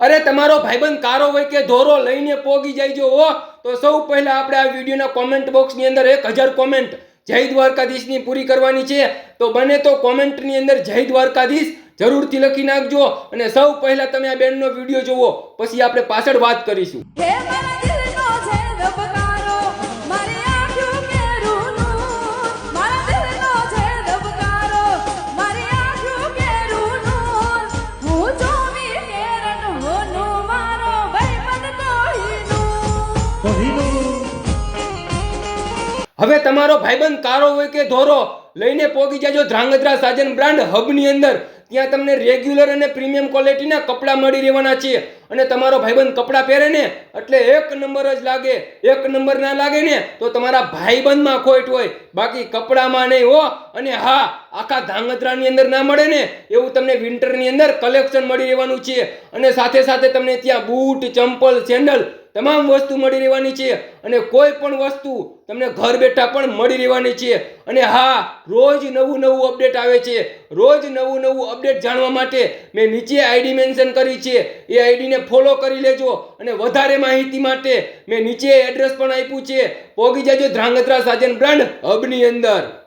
અરે, તમારો ભાઈબંધ કારો હોય કે ધોરો લઈને પોગી જાય હો, તો સૌ પહેલા આપણે આ વિડીયોના કોમેન્ટ બોક્સની અંદર એક હજાર કોમેન્ટ જય દ્વારકાધીશની પૂરી કરવાની છે. તો બને તો કોમેન્ટની અંદર જય દ્વારકાધીશ જરૂરથી લખી નાખજો અને સૌ પહેલા તમે આ બેનનો વીડિયો જુઓ, પછી આપણે પાછળ વાત કરીશું. હવે તમારો ભાઈબંધ કારો હોય કે ધોરો, લઈને પોગી જાજો ધ્રાંગધ્રા સાજન બ્રાન્ડ હબની અંદર. ત્યાં તમને રેગ્યુલર અને પ્રીમિયમ ક્વોલિટીના કપડાં મળી રહેવાના છે. અને તમારો ભાઈબંધ કપડાં પહેરે ને, એટલે એક નંબર જ લાગે. એક નંબર ના લાગે ને, તો તમારા ભાઈબંધમાં ખોટ હોય. બાકી કપડામાં નહીં હો. અને હા, આખા ધાંગધ્રાની અંદર ના મળે ને, એવું તમને વિન્ટરની અંદર કલેક્શન મળી રહેવાનું છે. અને સાથે સાથે તમને ત્યાં બૂટ, ચંપલ, સેન્ડલ તમામ વસ્તુ મળી રહેવાની છે અને કોઈ પણ વસ્તુ તમને ઘર બેઠા પણ મળી રહેવાની છે. અને હા, રોજ નવું નવું અપડેટ આવે છે. રોજ નવું નવું અપડેટ જાણવા માટે મેં નીચે આઈડી મેન્શન કરી છે. એ આઈડીને ફોલો કરી લેજો અને વધારે માહિતી માટે મેં નીચે એડ્રેસ પણ આપ્યું છે. પોગી જાજો ધ્રાંગધ્રા સાજન બ્રાન્ડ હબની અંદર.